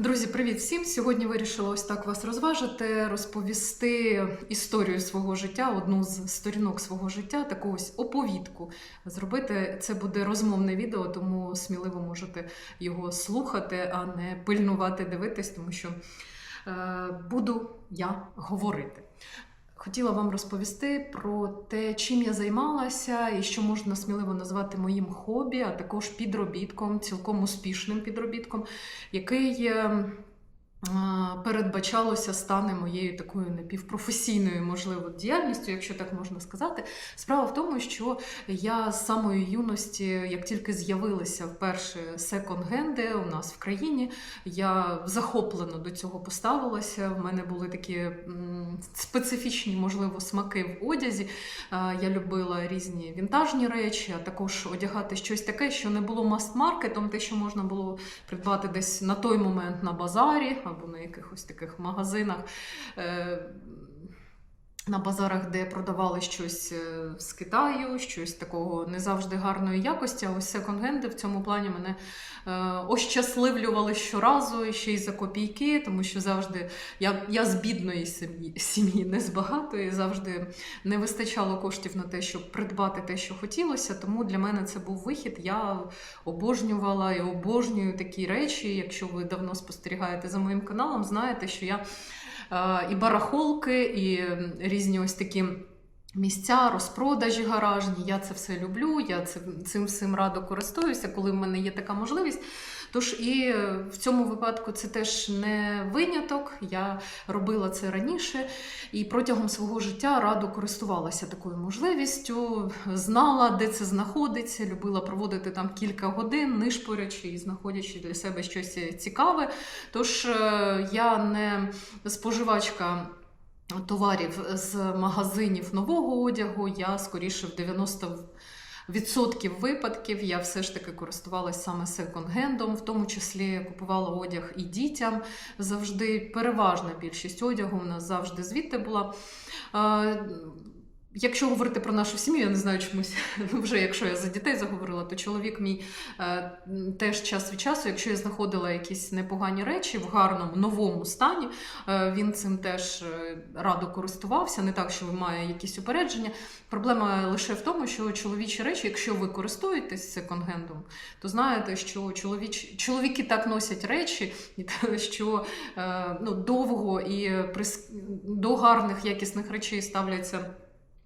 Друзі, привіт всім! Сьогодні вирішила ось так вас розважити, розповісти історію свого життя, одну з сторінок свого життя, таку ось оповідку зробити. Це буде розмовне відео, тому сміливо можете його слухати, а не пильнувати, дивитись, тому що е, буду я говорити. Хотіла вам розповісти про те, чим я займалася і що можна сміливо назвати моїм хобі, а також підробітком, цілком успішним підробітком, який е, а, передбачалося стане моєю такою напівпрофесійною, можливо, діяльністю, якщо так можна сказати. Справа в тому, що я з самої юності, як тільки з'явилися вперше секонд-генди у нас в країні, я захоплено до цього поставилася. В мене були такі специфічні, можливо, смаки в одязі. Я любила різні вінтажні речі, а також одягати щось таке, що не було маст-маркетом, те, що можна було придбати десь на той момент на базарі або на якихось таких магазинах. На базарах, де продавали щось е, з Китаю, щось такого не завжди гарної якості. А ось секонд-генди в цьому плані мене е, ощасливлювали щоразу ще й за копійки, тому що завжди я, я з бідної сім'ї, сім'ї, не з багатої, завжди не вистачало коштів на те, щоб придбати те, що хотілося. Тому для мене це був вихід. Я обожнювала і обожнюю такі речі. Якщо ви давно спостерігаєте за моїм каналом, знаєте, що я і барахолки, і різні ось такі. Місця, розпродажі гаражні, я це все люблю, я цим, цим всім радо користуюся, коли в мене є така можливість. Тож і е, в цьому випадку це теж не виняток. Я робила це раніше і протягом свого життя радо користувалася такою можливістю, знала, де це знаходиться, любила проводити там кілька годин, нишпорячи і знаходячи для себе щось цікаве. Тож е, я не споживачка. Товарів з магазинів нового одягу я скоріше в 90 відсотків випадків я все ж таки користувалася саме секонд-гендом, в тому числі купувала одяг і дітям. Завжди переважна більшість одягу у нас завжди звідти була. Якщо говорити про нашу сім'ю, я не знаю чомусь, ну вже якщо я за дітей заговорила, то чоловік мій е, теж час від часу, якщо я знаходила якісь непогані речі в гарному новому стані, е, він цим теж е, радо користувався. Не так, що має якісь упередження. Проблема лише в тому, що чоловічі речі, якщо ви користуєтесь секонд-гендом, то знаєте, що чоловіч... чоловіки так носять речі, що е, ну, довго і прис... до гарних якісних речей ставляться.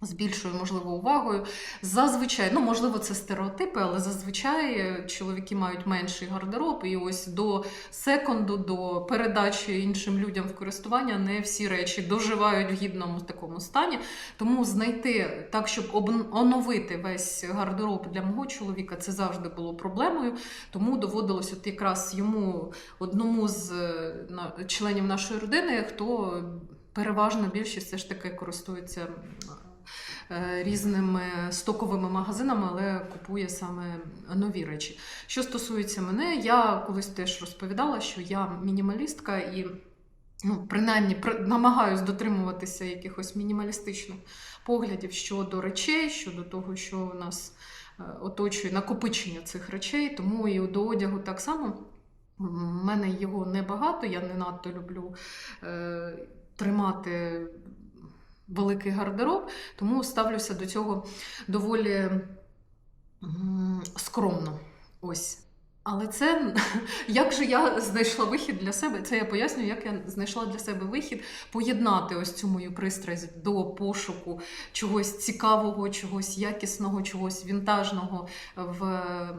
З більшою, можливо, увагою. Зазвичай, ну можливо, це стереотипи, але зазвичай е, чоловіки мають менший гардероб, і ось до секонду, до передачі іншим людям в користування не всі речі доживають в гідному такому стані. Тому знайти так, щоб об- оновити весь гардероб для мого чоловіка, це завжди було проблемою. Тому доводилось от якраз йому одному з е, членів нашої родини, хто переважна більшість все ж таки користується різними стоковими магазинами, але купує саме нові речі. Що стосується мене, я колись теж розповідала, що я мінімалістка і. Ну, принаймні при- намагаюсь дотримуватися якихось мінімалістичних поглядів щодо речей, щодо того, що у нас е, оточує накопичення цих речей, тому і до одягу так само. У мене його небагато, я не надто люблю е, тримати великий гардероб, тому ставлюся до цього доволі скромно. Ось. Але це як же я знайшла вихід для себе? Це я пояснюю, як я знайшла для себе вихід поєднати ось цю мою пристрасть до пошуку чогось цікавого, чогось якісного, чогось вінтажного в е,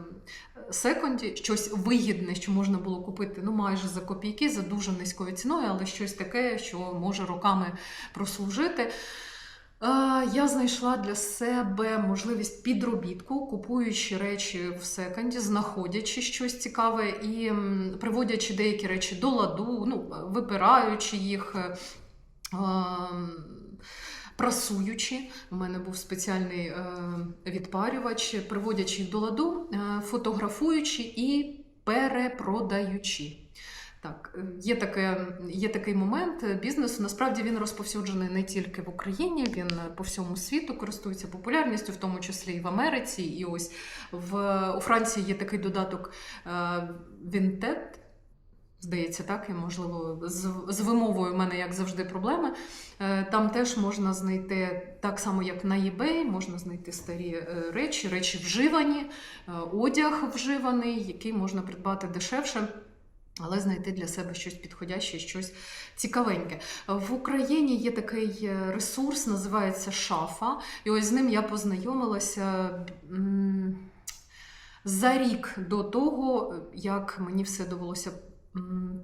секонді, щось вигідне, що можна було купити ну майже за копійки, за дуже низькою ціною, але щось таке, що може роками прослужити. Я знайшла для себе можливість підробітку, купуючи речі в секонді, знаходячи щось цікаве і приводячи деякі речі до ладу, ну, випираючи їх. е, Прасуючи, у мене був спеціальний е, відпарювач, приводячи їх до ладу, е, фотографуючи і перепродаючи. Так, е, є, таке, є такий момент бізнесу. Насправді він розповсюджений не тільки в Україні, він по всьому світу користується популярністю, в тому числі і в Америці. І ось в, у Франції є такий додаток Vinted. Здається, так, і можливо, з, з вимовою в мене, як завжди, проблеми. Е, Там теж можна знайти, так само як на eBay, можна знайти старі е, речі, речі вживані, одяг вживаний, який можна придбати дешевше. Але знайти для себе щось підходяще, щось цікавеньке. В Україні є такий е, ресурс, називається Шафа. І ось з ним я познайомилася за рік до того, як мені все довелося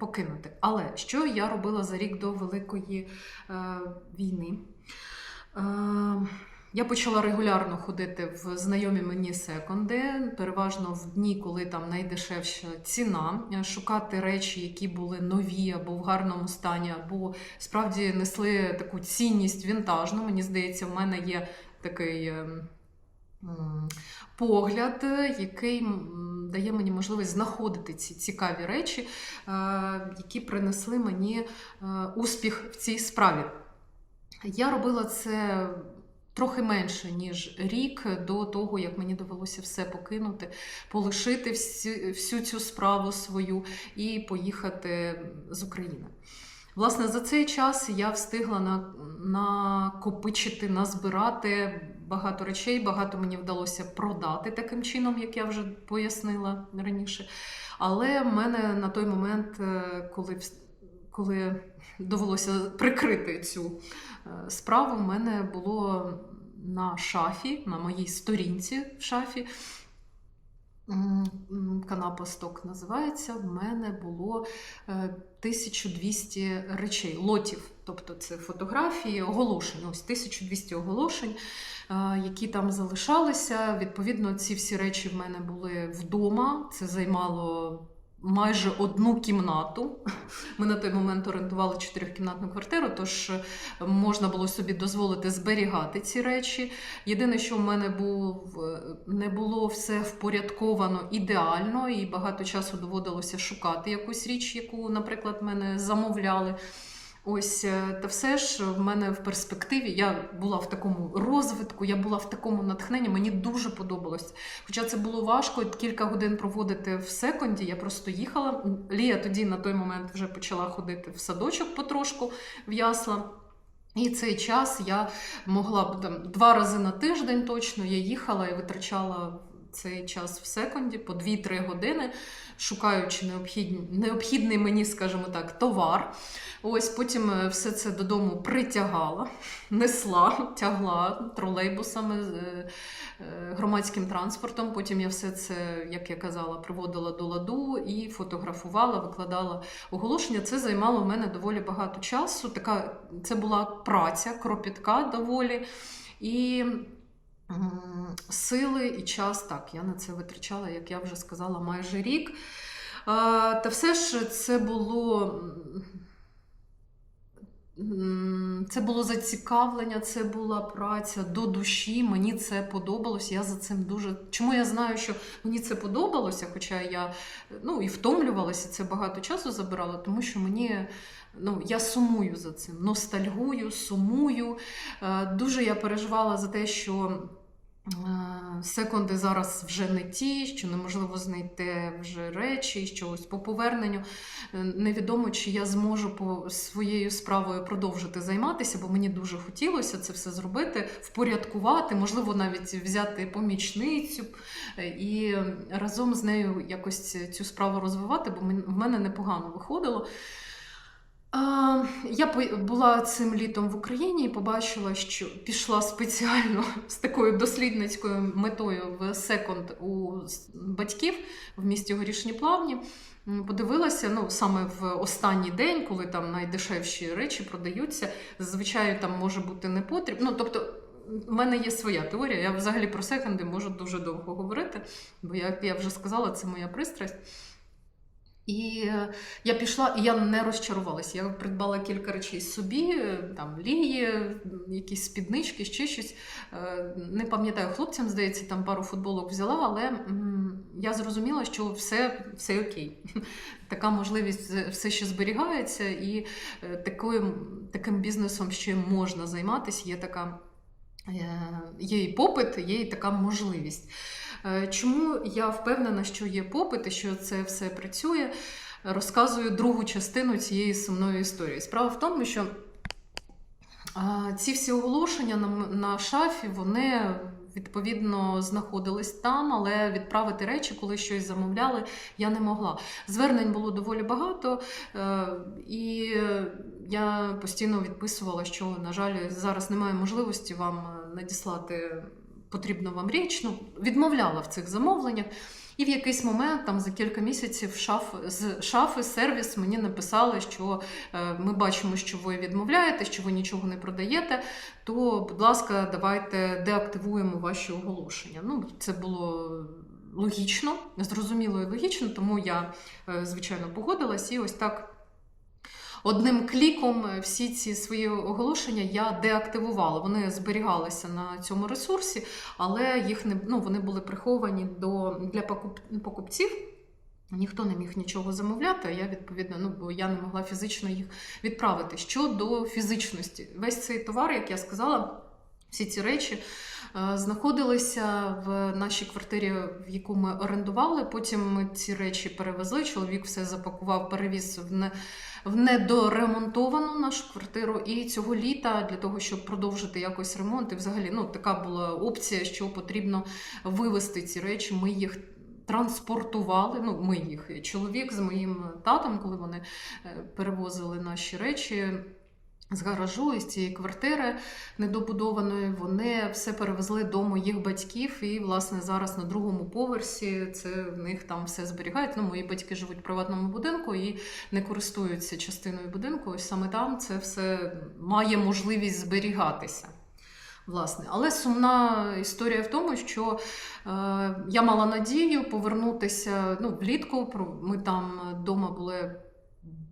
покинути. Але що я робила за рік до Великої е, війни? Е, я почала регулярно ходити в знайомі мені секонди, переважно в дні, коли там найдешевша ціна, е, шукати речі, які були нові або в гарному стані, або справді несли таку цінність вінтажну. Мені здається, в мене є такий. ем, Погляд, е, який дає мені можливість знаходити ці цікаві речі, е, які принесли мені е, успіх в цій справі. Я робила це трохи менше, ніж рік до того, як мені довелося все покинути, полишити всю, всю цю справу свою і поїхати з України. Власне, за цей час я встигла на, накопичити, назбирати багато речей, багато мені вдалося продати таким чином, як я вже пояснила раніше. Але в мене на той момент, е, коли, коли довелося прикрити цю е, справу, в мене було на шафі, на моїй сторінці в шафі. м, м, Канапа Сток називається. В мене було е, 1200 речей, лотів. Тобто це фотографії, оголошень. Ось 1200 оголошень, е, які там залишалися. Відповідно, ці всі речі в мене були вдома. Це займало майже одну кімнату. Ми на той момент орендували чотирьохкімнатну квартиру, тож е, можна було собі дозволити зберігати ці речі. Єдине, що в мене був, е, не було все впорядковано ідеально, і багато часу доводилося шукати якусь річ, яку, наприклад, мене замовляли. Ось, е, та все ж в мене в перспективі я була в такому розвитку, я була в такому натхненні, мені дуже подобалось. Хоча це було важко кілька годин проводити в секунді. Я просто їхала. Лія тоді на той момент вже почала ходити в садочок потрошку в ясла. І цей час я могла б там два рази на тиждень точно я їхала і витрачала цей час в секунді по 2-3 години, шукаючи необхідні, необхідний мені, скажімо так, товар. Ось потім е, все це додому притягала, несла, тягла тролейбусами, е, е, громадським транспортом. Потім я все це, як я казала, приводила до ладу і фотографувала, викладала оголошення. Це займало в мене доволі багато часу. Така це була праця кропітка доволі. І сили і час так, я на це витрачала, як я вже сказала, майже рік. Та все ж це було. Це було зацікавлення, це була праця до душі. Мені це подобалось. Я за цим дуже. Чому я знаю, що мені це подобалося, хоча я ну, і втомлювалася, це багато часу забирало, тому що мені ну, я сумую за цим, ностальгую, сумую. Е, Дуже я переживала за те, що. Е, Секунди зараз вже не ті, що неможливо знайти вже речі, що ось по поверненню е, невідомо, чи я зможу по своєю справою продовжити займатися, бо мені дуже хотілося це все зробити, впорядкувати, можливо, навіть взяти помічницю е, і разом з нею якось цю справу розвивати, бо в мене непогано виходило. Я була цим літом в Україні і побачила, що пішла спеціально з такою дослідницькою метою в секонд у батьків в місті Горішні Плавні. Подивилася, ну саме в останній день, коли там найдешевші речі продаються. Зазвичай там може бути непотріб. Ну тобто. в мене є своя теорія. Я взагалі про секонди можу дуже довго говорити, бо як я вже сказала, це моя пристрасть. І е, я пішла, і я не розчарувалася. Я придбала кілька речей собі, там лії, якісь спіднички, ще щось. Е, Не пам'ятаю, хлопцям, здається, там пару футболок взяла, але я зрозуміла, що все, все окей. Така можливість все ще зберігається, і е, такою, таким бізнесом ще можна займатися. Є така. Є і попит, є і така можливість. Е, Чому я впевнена, що є попит і що це все працює? розказую другу частину цієї сумної історії. Справа в тому, що ці всі оголошення на, шафі, вони відповідно знаходились там, але відправити речі, коли щось замовляли, я не могла. Звернень було доволі багато, е, і я постійно відписувала, що, на жаль, зараз немає можливості вам надіслати потрібну вам річ. Ну, відмовляла в цих замовленнях. І в якийсь момент, там за кілька місяців, шаф, з шафи сервіс мені написали, що е, ми бачимо, що ви відмовляєте, що ви нічого не продаєте. То, будь ласка, давайте деактивуємо ваші оголошення. Ну, це було логічно, зрозуміло і логічно, тому я, е, звичайно, погодилась і ось так. Одним кліком е, всі ці свої оголошення я деактивувала. Вони зберігалися на цьому ресурсі, але їх не ну, вони були приховані до для покуп, покупців. Ніхто не міг нічого замовляти, а я відповідно, ну бо я не могла фізично їх відправити. Щодо фізичності, весь цей товар, як я сказала, всі ці речі е, знаходилися в нашій квартирі, в яку ми орендували. Потім ми ці речі перевезли. Чоловік все запакував, перевіз в не в недоремонтовану нашу квартиру. І цього літа для того, щоб продовжити якось ремонт, і взагалі ну така була опція, що потрібно вивезти ці речі. Ми їх. Транспортували, ну ми їх чоловік з моїм татом, коли вони е, перевозили наші речі з гаражу із цієї квартири недобудованої, вони все перевезли до моїх батьків. І, власне, зараз на другому поверсі це в них там все зберігають. Ну, мої батьки живуть в приватному будинку і не користуються частиною будинку. Ось саме там це все має можливість зберігатися. Власне, але сумна історія в тому, що е, я мала надію повернутися ну, влітку. Ми там вдома були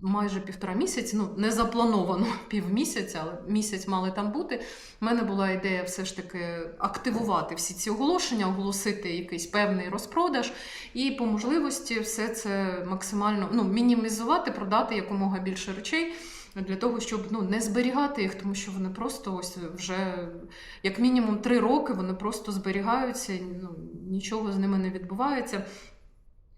майже півтора місяці, ну не заплановано півмісяця, але місяць мали там бути. У мене була ідея все ж таки активувати всі ці оголошення, оголосити якийсь певний розпродаж, і по можливості все це максимально ну, мінімізувати, продати якомога більше речей. Для того, щоб ну, не зберігати їх, тому що вони просто ось вже як мінімум три роки вони просто зберігаються, ну, нічого з ними не відбувається.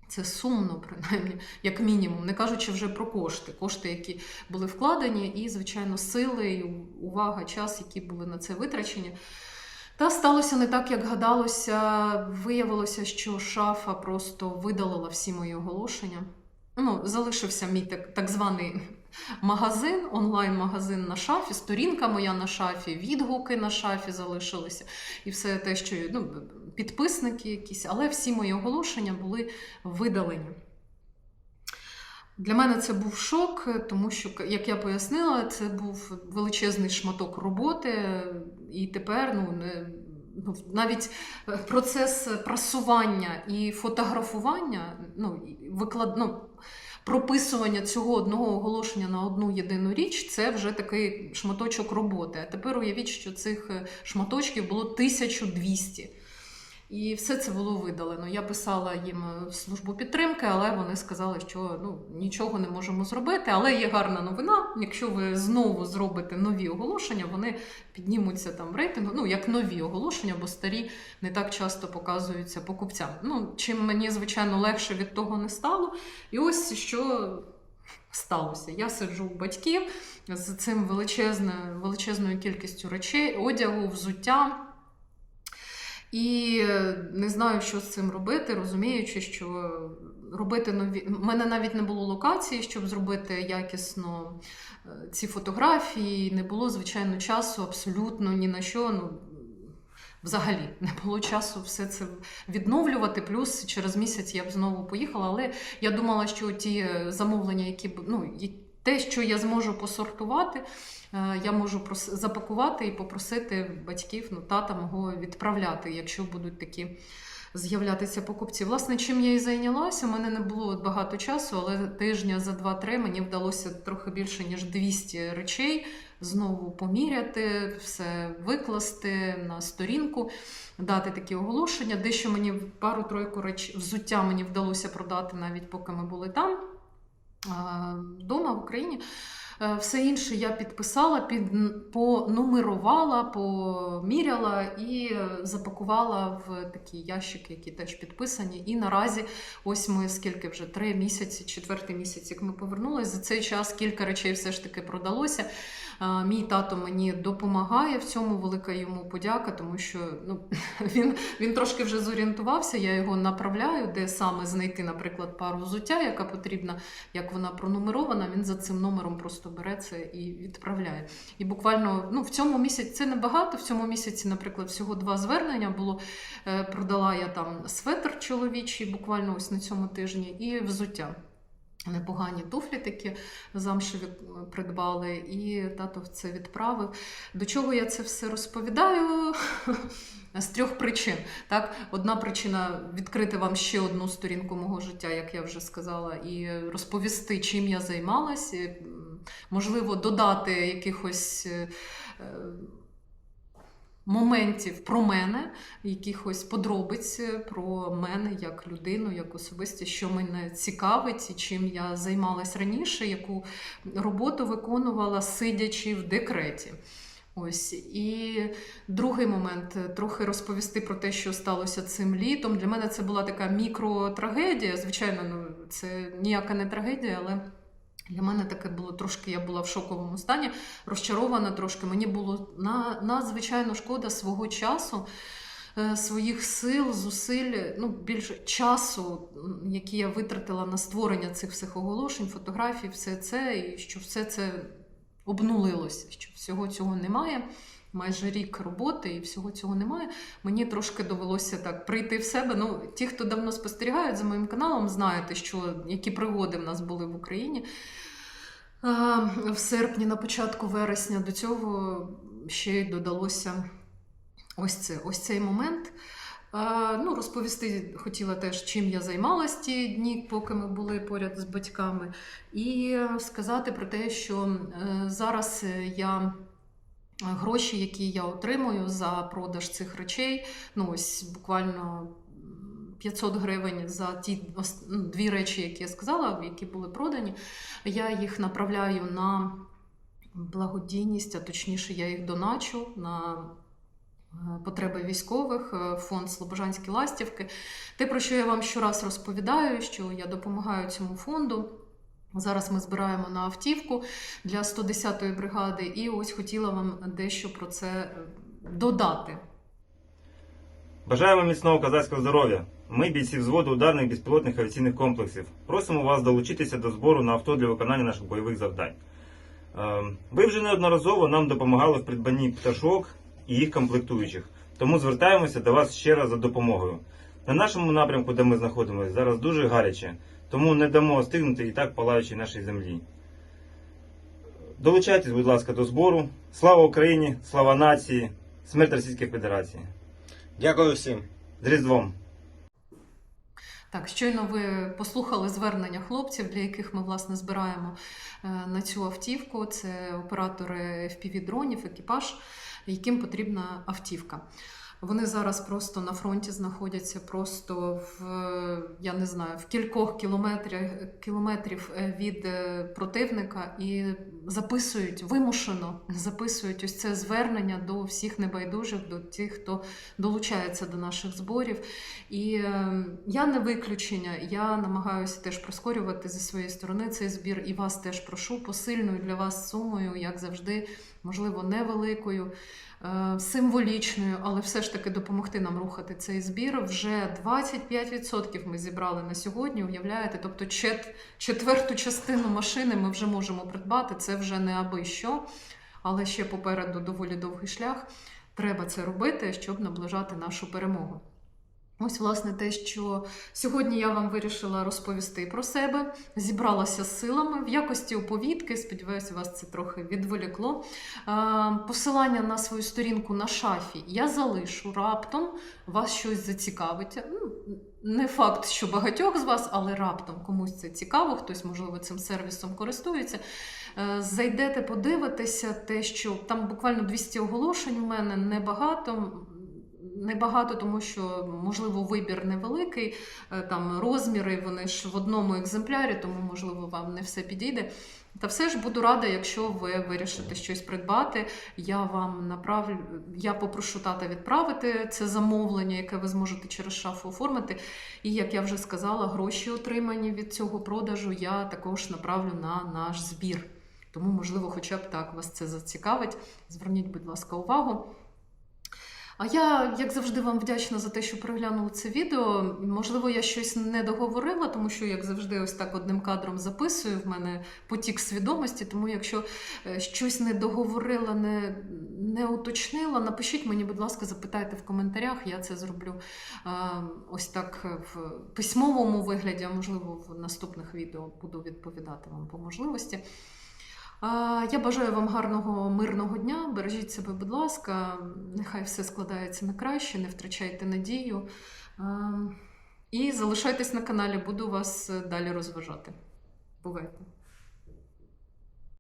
Це сумно, принаймні, як мінімум, не кажучи вже про кошти, кошти, які були вкладені, і, звичайно, сили, увага, час, які були на це витрачені. Та сталося не так, як гадалося. Виявилося, що шафа просто видалила всі мої оголошення. Ну, залишився мій так, так званий магазин, онлайн-магазин на шафі, сторінка моя на шафі, відгуки на шафі залишилися. І все те, що ну, підписники якісь, але всі мої оголошення були видалені. Для мене це був шок, тому що, як я пояснила, це був величезний шматок роботи, і тепер ну, не, ну, навіть процес прасування і фотографування, ну, виклад, ну, прописування цього одного оголошення на одну єдину річ це вже такий шматочок роботи. А тепер уявіть, що цих шматочків було 1200. І все це було видалено. Я писала їм в службу підтримки, але вони сказали, що ну, нічого не можемо зробити. Але є гарна новина. Якщо ви знову зробите нові оголошення, вони піднімуться там в рейтингу, ну як нові оголошення, бо старі не так часто показуються покупцям. Ну, чим мені, звичайно, легше від того не стало. І ось що. Сталося. Я сиджу у батьків з цим величезною, величезною кількістю речей, одягу, взуття. І не знаю, що з цим робити, розуміючи, що робити нові. У мене навіть не було локації, щоб зробити якісно е, ці фотографії. Не було, звичайно, часу абсолютно ні на що. Ну, Взагалі не було часу все це відновлювати. Плюс через місяць я б знову поїхала. Але я думала, що ті замовлення, які б ну, те, що я зможу посортувати, я можу запакувати і попросити батьків, ну, тата мого відправляти, якщо будуть такі з'являтися покупці. Власне, чим я і зайнялася, у мене не було багато часу, але тижня за 2-3 мені вдалося трохи більше, ніж 200 речей. Знову поміряти, все викласти на сторінку, дати такі оголошення. Дещо мені пару-тройку реч взуття мені вдалося продати навіть поки ми були там, вдома в Україні. Е, Все інше я підписала, під, понумерувала, поміряла і е, запакувала в такі ящики, які теж підписані. І наразі, ось ми скільки вже три місяці, четвертий місяць, як ми повернулися. За цей час кілька речей все ж таки продалося. Е, Мій тато мені допомагає в цьому. Велика йому подяка, тому що ну, він, він трошки вже зорієнтувався. Я його направляю, де саме знайти, наприклад, пару взуття, яка потрібна, як вона пронумерована. Він за цим номером просто бере це і відправляє. І буквально ну, в цьому місяці це небагато. В цьому місяці, наприклад, всього два звернення було. Е, Продала я там светр чоловічий, буквально ось на цьому тижні, і взуття. Непогані туфлі такі замшеві е, придбали, і тато це відправив. До чого я це все розповідаю? З трьох причин. Так? Одна причина відкрити вам ще одну сторінку мого життя, як я вже сказала, і розповісти, чим я займалася. Можливо, додати якихось. е, е, Моментів про мене, якихось подробиць про мене як людину, як особистість, що мене цікавить і чим я займалась раніше, яку роботу виконувала, сидячи в декреті. Ось і другий момент трохи розповісти про те, що сталося цим літом. Для мене це була така мікротрагедія. Звичайно, ну це ніяка не трагедія, але для мене таке було трошки. Я була в шоковому стані, розчарована трошки. Мені було на, надзвичайно шкода свого часу. е, Своїх сил, зусиль, ну більше часу, які я витратила на створення цих всіх оголошень, фотографій, все це, і що все це обнулилося, що всього цього немає. Майже рік роботи і всього цього немає. Мені трошки довелося так прийти в себе. Ну, ті, хто давно спостерігають за моїм каналом, знаєте, що які пригоди в нас були в Україні. В серпні, на початку вересня, до цього ще й додалося ось це, ось цей момент. Ну, розповісти хотіла теж, чим я займалась ті дні, поки ми були поряд з батьками, і сказати про те, що е, зараз я гроші, які я отримую за продаж цих речей, ну ось буквально 500 гривень за ті ну, дві речі, які я сказала, які були продані, я їх направляю на благодійність, а точніше, я їх доначу на е, потреби військових, е, фонд Слобожанські ластівки. Те, про що я вам щораз розповідаю, що я допомагаю цьому фонду. Зараз ми збираємо на автівку для 110-ї бригади, і ось хотіла вам дещо про це е, додати. Бажаємо міцного козацького здоров'я. Ми бійці взводу ударних безпілотних авіаційних комплексів. Просимо вас долучитися до збору на авто для виконання наших бойових завдань. Е, Ви вже неодноразово нам допомагали в придбанні пташок і їх комплектуючих, тому звертаємося до вас ще раз за допомогою. На нашому напрямку, де ми знаходимося, зараз дуже гаряче, тому не дамо остигнути і так палаючій нашій землі. Долучайтесь, будь ласка, до збору. Слава Україні! Слава нації! Смерть Російської Федерації! Дякую всім. З Різдвом! Так, щойно ви послухали звернення хлопців, для яких ми власне збираємо е, на цю автівку. Це оператори FPV-дронів, екіпаж, яким потрібна автівка. Вони зараз просто на фронті знаходяться просто в я не знаю в кількох кілометрів кілометрів від е, противника і записують вимушено записують ось це звернення до всіх небайдужих, до тих, хто долучається до наших зборів. І е, я не виключення. Я намагаюся теж прискорювати зі своєї сторони цей збір, і вас теж прошу посильною для вас сумою, як завжди, можливо, невеликою, е, символічною, але все ж таки допомогти нам рухати цей збір. Вже 25% ми зібрали на сьогодні. Уявляєте, тобто чет, четверту частину машини ми вже можемо придбати. Це вже не аби що, але ще попереду доволі довгий шлях. Треба це робити, щоб наближати нашу перемогу. Ось, власне, те, що сьогодні я вам вирішила розповісти про себе, зібралася з силами в якості оповідки. Сподіваюся, вас це трохи відволікло. Е, Посилання на свою сторінку на шафі я залишу раптом вас щось зацікавить. Ну, Не факт, що багатьох з вас, але раптом комусь це цікаво, хтось, можливо, цим сервісом користується. Е, Зайдете, подивитеся, те, що там буквально 200 оголошень у мене небагато. Небагато, тому що, можливо, вибір невеликий, е, там розміри вони ж в одному екземплярі, тому, можливо, вам не все підійде. Та все ж буду рада, якщо ви вирішите щось придбати. Я вам направлю, я попрошу тата відправити це замовлення, яке ви зможете через шафу оформити. І як я вже сказала, гроші, отримані від цього продажу, я також направлю на наш збір. Тому, можливо, хоча б так вас це зацікавить. Зверніть, будь ласка, увагу. А я, як завжди, вам вдячна за те, що переглянули це відео. Можливо, я щось не договорила, тому що, як завжди, ось так одним кадром записую. В мене потік свідомості. Тому, якщо е, щось не договорила, не, не уточнила, напишіть мені, будь ласка, запитайте в коментарях. Я це зроблю е, ось так в письмовому вигляді, а можливо, в наступних відео буду відповідати вам по можливості. Я бажаю вам гарного мирного дня. Бережіть себе, будь ласка. Нехай все складається на краще, не втрачайте надію. І залишайтесь на каналі, буду вас далі розважати. Бувайте!